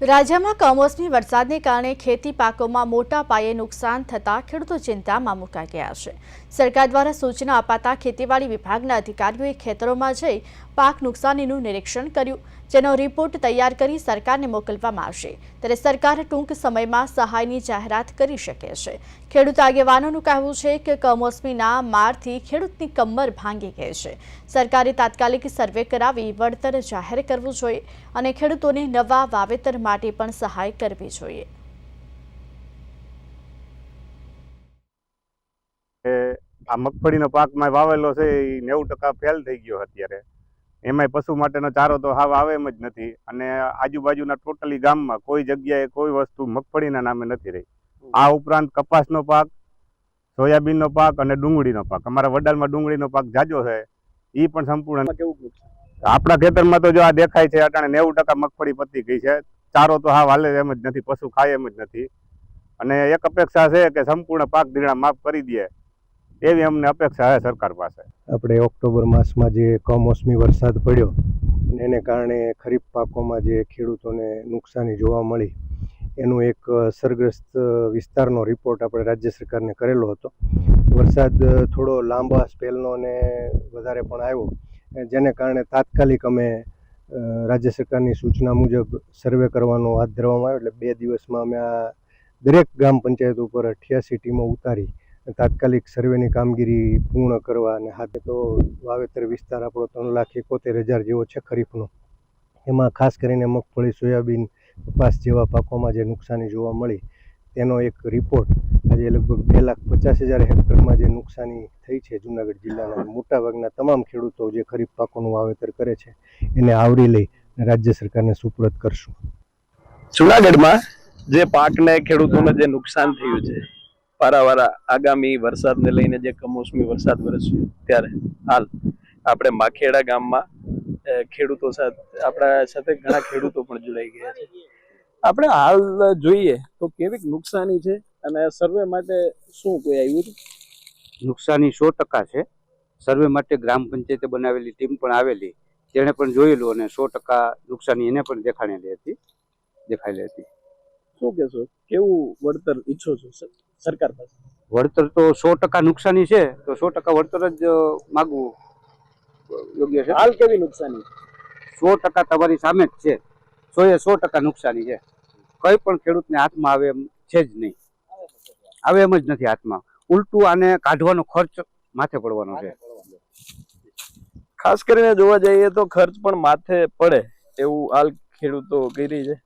રાજ્યમાં કમોસમી વરસાદને કારણે ખેતી પાકોમાં મોટા પાયે નુકસાન થતાં ખેડૂતો ચિંતામાં મુકાઈ ગયા છે. સરકાર દ્વારા સૂચના અપાતા ખેતીવાડી વિભાગના અધિકારીઓએ ખેતરોમાં જઈ પાક નુકસાનીનું નિરીક્ષણ કર્યું. જેનો રિપોર્ટ તૈયાર કરી સરકારને મોકલવામાં આવશે. ત્યારે સરકાર ટૂંક સમયમાં સહાયની જાહેરાત કરી શકે છે. ખેડૂત આગેવાનોનું કહેવું છે કે કમોસમીના મારથી ખેડૂતની કમર ભાંગી ગઈ છે. સરકારે તાત્કાલિક સર્વે કરાવી વળતર જાહેર કરવું જોઈએ અને ખેડૂતોને નવા વાવેતર માટે પણ સહાય કરવી જોઈએ. આ મગફળીનો પાકમાં વાવેલો છે, એ નેવું ટકા ફેલ થઈ ગયો અત્યારે. એમાંય પશુ માટેનો ચારો તો હાવ આવે એમ જ નથી. અને આજુબાજુના ટોટલી ગામમાં કોઈ જગ્યાએ કોઈ વસ્તુ મગફળીના નામે નથી રહી. આ ઉપરાંત કપાસનો પાક સોયાબીનનો પાક અને ડુંગળીનો પાક. અમારા વડાલમાં ડુંગળીનો પાક જાજો છે એ પણ સંપૂર્ણ? આપણા ખેતરમાં તો જો આ દેખાય છે અટાણે નેવું ટકા મગફળી પતી ગઈ છે. ચારો તો હાવ હાલે એમ જ નથી પશુ ખાય એમ જ નથી. અને એક અપેક્ષા છે કે સંપૂર્ણ પાક ધીરણા માફ કરી દે. એવી અમને અપેક્ષા છે સરકાર પાસે. આપણે ઓક્ટોબર માસમાં જે કમોસમી વરસાદ પડ્યો અને એને કારણે ખરીફ પાકોમાં જે ખેડૂતોને નુકસાની જોવા મળી, એનું એક અસરગ્રસ્ત સરગ્રસ્ત વિસ્તારનો રિપોર્ટ આપણે રાજ્ય સરકારને કરેલો હતો. વરસાદ થોડો લાંબા સ્પેલનો ને વધારે પણ આવ્યો, જેને કારણે તાત્કાલિક અમે રાજ્ય સરકારની સૂચના મુજબ સર્વે કરવાનો હાથ ધરવામાં આવ્યો, એટલે બે દિવસમાં અમે આ દરેક ગ્રામ પંચાયત ઉપર અઠ્યાસી ટીમો ઉતારી તાત્કાલિક સર્વેની કામગીરી પૂર્ણ કરવા અને હાથે તો વાવેતર વિસ્તાર આપણો ત્રણ લાખ એકોતેર હજાર જેવો છે ખરીફનો. એમાં ખાસ કરીને મગફળી, સોયાબીન, કપાસ જેવા પાકોમાં જે નુકસાની જોવા મળી, તેનો એક રિપોર્ટ આજે લગભગ બે લાખ પચાસ હજાર હેક્ટરમાં જે નુકસાની થઈ છે જુનાગઢ જિલ્લાના મોટાભાગના તમામ ખેડૂતો જે ખરીફ પાકોનું વાવેતર કરે છે, એને આવરી લઈ રાજ્ય સરકારને સુપરત કરશું. જૂનાગઢમાં જે પાકને ખેડૂતોને જે નુકસાન થયું છે પારાવારા આગામી વરસાદને લઈને જે કમોસમી વરસાદ વરસ્યો ત્યારે હાલ આપણે માખેડા ગામમાં ખેડૂતો સાથે, આપણા સાથે ઘણા ખેડૂતો પણ જોડાઈ ગયા છે. આપણે હાલ જોઈએ તો કેવી નુકસાની છે અને સર્વે માટે શું કોઈ આવ્યું હતું? નુકસાની સો ટકા છે. સર્વે માટે ગ્રામ પંચાયતે બનાવેલી ટીમ પણ આવેલી. તેણે પણ જોયેલું અને સો ટકા નુકસાની એને પણ દેખાડેલી હતી. દેખાયેલી હતી. શું કહેશો? કેવું વળતર ઈચ્છો છો સરકાર પાસે? વળતર તો સો ટકા નુકસાની છે તો સો ટકા વળતર જ માગવું યોગ્ય છે? હાલ કેવી નુકસાની? સો ટકા તમારી સામે જ છે સો એ સો ટકા નુકસાની છે. કઈ પણ ખેડૂતને હાથમાં આવે એમ છે જ નહીં. આવે એમ જ નથી હાથમાં. ઉલટું આને કાઢવાનો ખર્ચ માથે પડવાનો છે. ખાસ કરીને જોવા જઈએ તો ખર્ચ પણ માથે પડે એવું હાલ ખેડૂતો કરી છે.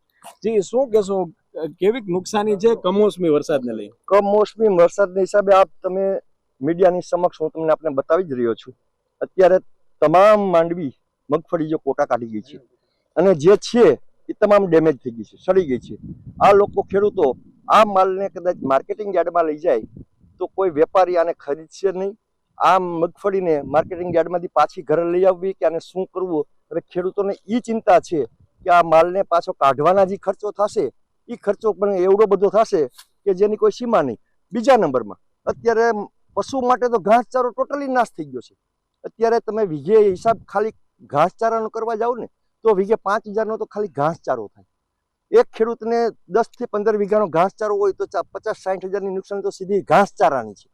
જી શું કહેશો? કેવી નુકસાની છે કમોસમી વરસાદને લઈ? કમોસમી વરસાદના હિસાબે આપ તમે મીડિયાની સમક્ષ હું તમને આપણે બતાવી જ રહ્યો છું. અત્યારે તમામ માંડવી, મગફળી જે કોટા કાઢી ગઈ છે અને જે છે એ તમામ ડેમેજ થઈ ગઈ છે, સડી ગઈ છે. આ લોકો ખેડૂતો આ માલને કદાચ માર્કેટિંગ યાર્ડમાં લઈ જાય તો કોઈ વેપારી આને ખરીદશે નહીં. આ મગફળીને માર્કેટિંગ યાર્ડમાંથી પાછી ઘરે લઈ આવવી કે આને શું કરવું? હવે ખેડૂતોને એ ચિંતા છે કે આ માલને પાછો કાઢવાના જે ખર્ચો થશે એ ખર્ચો પણ એવડો બધો થશે કે જેની કોઈ સીમા નહીં. બીજા નંબરમાં, અત્યારે પશુ માટે તો ઘાસચારો ટોટલી નાશ થઈ ગયો છે. અત્યારે તમે વીઘે હિસાબ ખાલી ઘાસચારાનો કરવા જાઓ ને, તો વીઘે પાંચ હજારનો તો ખાલી ઘાસચારો થાય. એક ખેડૂતને દસથી પંદર વીઘાનો ઘાસચારો હોય તો પચાસ સાઠ હજારની નુકસાન તો સીધી ઘાસચારાની છે.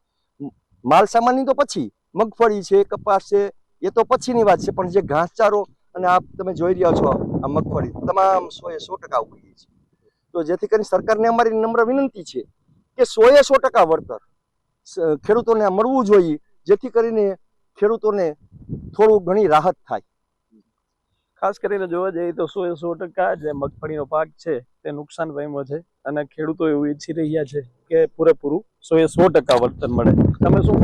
માલ સામાનની તો પછી, મગફળી છે, કપાસ છે, એ તો પછીની વાત છે, પણ જે ઘાસચારો અને આપ તમે જોઈ રહ્યા છો આ મગફળી, તમામ સો એ સો ટકા ઉગી છે. તો જેથી કરીને સરકારને અમારી નમ્ર વિનંતી છે કે સો એ સો ટકા વળતર ખેડૂતોને મળવું જોઈએ જેથી કરીને ખેડૂતોને થોડું ઘણી રાહત થાય. ખાસ કરીને જોવા જઈએ તો સો એ સો ટકા જે મગફળીનો પાક છે તે નુકસાન પામ્યો છે અને ખેડૂતો એવું ઈચ્છી રહ્યા છે કે પૂરેપૂરું સો એ સો ટકા વળતર મળે. તમે શું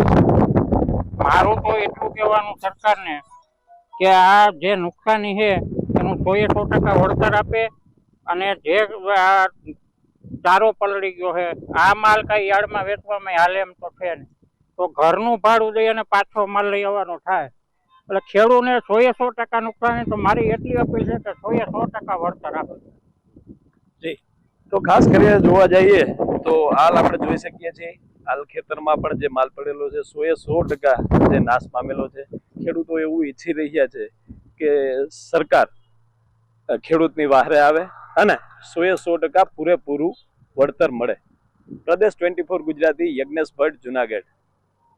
મારું તો એટલું કહેવાનું સરકારને કે આ જે નુકસાની છે એનું સો એ સો ટકા વળતર આપે અને જે ચારો પલળી ગયો છે, આ માલ કઈ યાર્ડમાં વેચવામાં હાલે એમ તો છે તો ઘરનું ભાડું દઈ અને પાછો માલ લઈ આવવાનો થાય. એટલે ખેડૂને સો એ સો ટકા નુકસાન તો મારી એટલી અપીલ છે કે સો એ સો ટકા વળતર આપે. જી. તો ખાસ કરીને જોવા જઈએ, તો હાલ આપણે જોઈ શકીએ છીએ, હાલ ખેતરમાં પણ જે માલ પડેલો છે સો એ સો ટકા જે નાશ પામેલો છે. ખેડૂતો એવું ઈચ્છી રહ્યા છે કે સરકાર ખેડૂતની વાહરે આવે અને સો એ સો ટકા પૂરેપૂરું વળતર મળે. પ્રદેશ ટ્વેન્ટી ફોર ગુજરાતી યજ્ઞેશ ભટ્ટ, જુનાગઢ.